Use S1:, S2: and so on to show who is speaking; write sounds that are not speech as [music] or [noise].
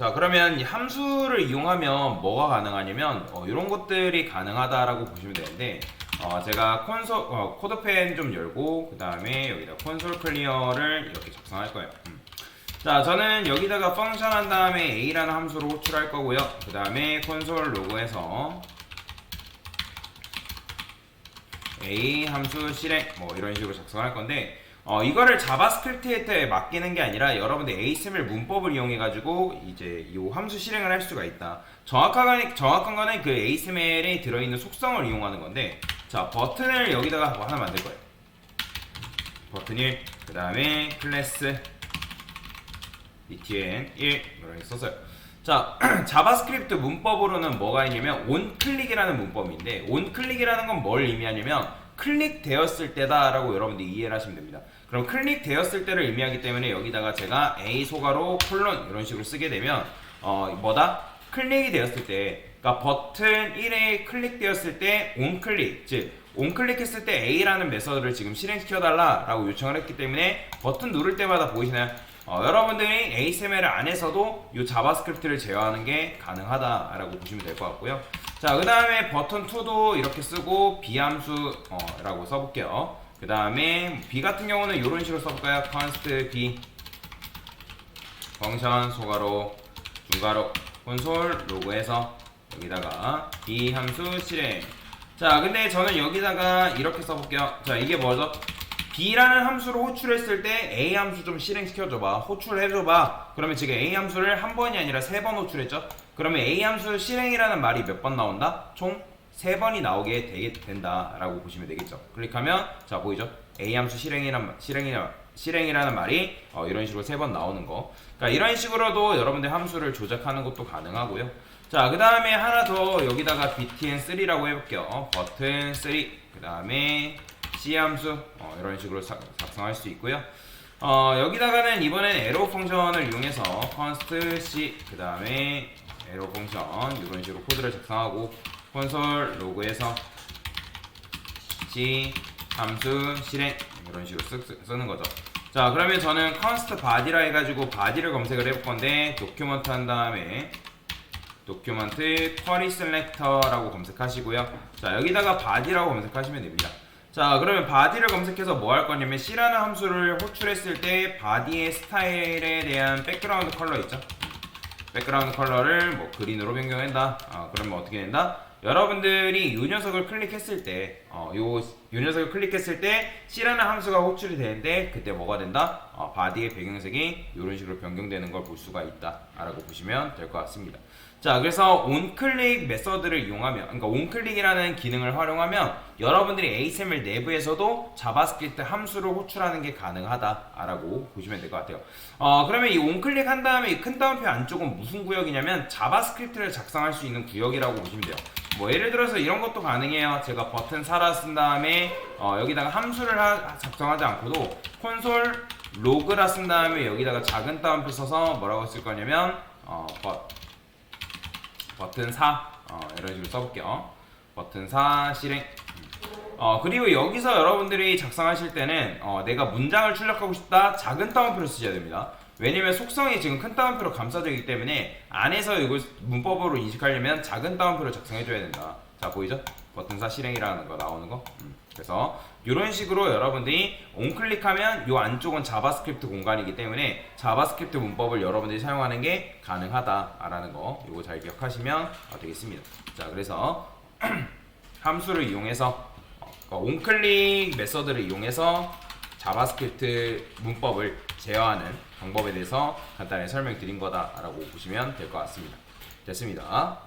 S1: 자 그러면 이 함수를 이용하면 뭐가 가능하냐면 어, 이런 것들이 가능하다라고 보시면 되는데 어, 제가 콘솔 어, 코드펜 좀 열고 그 다음에 여기다 콘솔 클리어를 이렇게 작성할 거예요. 음. 자 저는 여기다가 펑션 한 다음에 a라는 함수로 호출할 거고요. 그 다음에 콘솔 로그에서 a 함수 실행 뭐 이런 식으로 작성할 건데 어, 이거를 자바스크립트에 맡기는 게 아니라 여러분들 ASML 문법을 이용해 가지고 이제 이 함수 실행을 할 수가 있다. 정확한 정확한 거는 그 ASML에 들어 있는 속성을 이용하는 건데 자 버튼을 여기다가 뭐 하나 만들 거예요. 버튼 1, 그 다음에 클래스 btn 1 이렇게 썼어요. 자, [clears throat] 자바스크립트 문법으로는 뭐가 있냐면 onClick이라는 문법인데 onClick이라는 건 뭘 의미하냐면 클릭되었을 때다라고 여러분들 이해를 하시면 됩니다. 그럼 클릭되었을 때를 의미하기 때문에 여기다가 제가 a 소가로 콜론 이런 식으로 쓰게 되면 어 뭐다? 클릭이 되었을 때 그러니까 버튼 1에 클릭되었을 때 onClick 즉 on클릭했을 때 A라는 메서드를 지금 실행시켜 달라라고 요청을 했기 때문에 버튼 누를 때마다 보이시나요? 어, 여러분들이 ASML 안에서도 이 자바스크립트를 제어하는 게 가능하다라고 보시면 될 것 같고요. 자, 그 다음에 버튼 2도 이렇게 쓰고 비함수라고 써볼게요. 그 다음에 B 같은 경우는 이런 식으로 써볼까요? const B 펑션 소가로 중가로 콘솔 로그에서 여기다가 B 함수 실행 자 근데 저는 여기다가 이렇게 써볼게요 자 이게 뭐죠? B라는 함수로 호출했을 때 A 함수 좀 실행시켜줘봐 호출해줘봐 그러면 지금 A 함수를 한 번이 아니라 세 번 호출했죠? 그러면 A 함수 실행이라는 말이 몇 번 나온다? 총 세 번이 나오게 되게 된다라고 보시면 되겠죠 클릭하면 자 보이죠? A 함수 실행이란 말- 실행이라 실행이라는 말이 어, 이런 식으로 세 번 나오는 거. 그러니까 이런 식으로도 여러분들 함수를 조작하는 것도 가능하고요. 자, 그 다음에 하나 더 여기다가 btn3라고 해볼게요. 버튼 3. 그 다음에 c 함수 어, 이런 식으로 사- 작성할 수 있고요. 어, 여기다가는 이번엔 에로 펑션을 이용해서 const c 그 다음에 에로 펑션 이런 식으로 코드를 작성하고 콘솔 로그에서 c 함수 실행 이런 식으로 쓰, 쓰- 쓰는 거죠. 자 그러면 저는 const body라 해가지고 body를 검색을 해볼 건데 도큐먼트 한 다음에 도큐먼트 query selector라고 검색하시고요. 자 여기다가 body라고 검색하시면 됩니다. 자 그러면 body를 검색해서 뭐 할 거냐면 C라는 함수를 호출했을 때 body의 스타일에 대한 백그라운드 컬러 있죠? 백그라운드 컬러를 뭐 그린으로 변경한다. 아, 그러면 어떻게 된다? 여러분들이 이 녀석을 클릭했을 때, 어, 녀석을 클릭했을 때 C라는 함수가 호출이 되는데 그때 뭐가 된다? 어, 바디의 배경색이 이런 식으로 변경되는 걸 볼 수가 있다라고 보시면 될 것 같습니다. 자, 그래서 온클릭 메서드를 이용하면, 그러니까 온클릭이라는 기능을 활용하면 여러분들이 ASML 내부에서도 자바스크립트 함수를 호출하는 게 가능하다라고 보시면 될 것 같아요. 어, 그러면 이 온클릭 한 다음에 이 큰 따옴표 안쪽은 무슨 구역이냐면 자바스크립트를 작성할 수 있는 구역이라고 보시면 돼요. 뭐 예를 들어서 이런 것도 가능해요. 제가 버튼 살아 쓴 다음에 어, 여기다가 함수를 하- 작성하지 않고도 콘솔 로그라 쓴 다음에 여기다가 작은 따옴표 써서 뭐라고 쓸 거냐면 어, 버, 버튼 4 어, 이런 식으로 써볼게요. 버튼 4 실행. 어, 그리고 여기서 여러분들이 작성하실 때는 어, 내가 문장을 출력하고 싶다 작은 따옴표를 쓰셔야 됩니다. 왜냐면 속성이 지금 큰 따옴표로 감싸져 있기 때문에 안에서 이걸 문법으로 인식하려면 작은 따옴표를 작성해줘야 된다. 자 보이죠? 버튼 4 실행이라는 거 나오는 거. 음, 그래서 이런 식으로 여러분들이 온클릭하면 이 안쪽은 자바스크립트 공간이기 때문에 자바스크립트 문법을 여러분들이 사용하는 게 가능하다라는 거 이거 잘 기억하시면 어, 되겠습니다. 자 그래서 [clears throat] 함수를 이용해서 어, 그러니까 온클릭 메서드를 이용해서 자바스크립트 문법을 제어하는 방법에 대해서 간단히 설명드린 거다라고 보시면 될 것 같습니다. 됐습니다.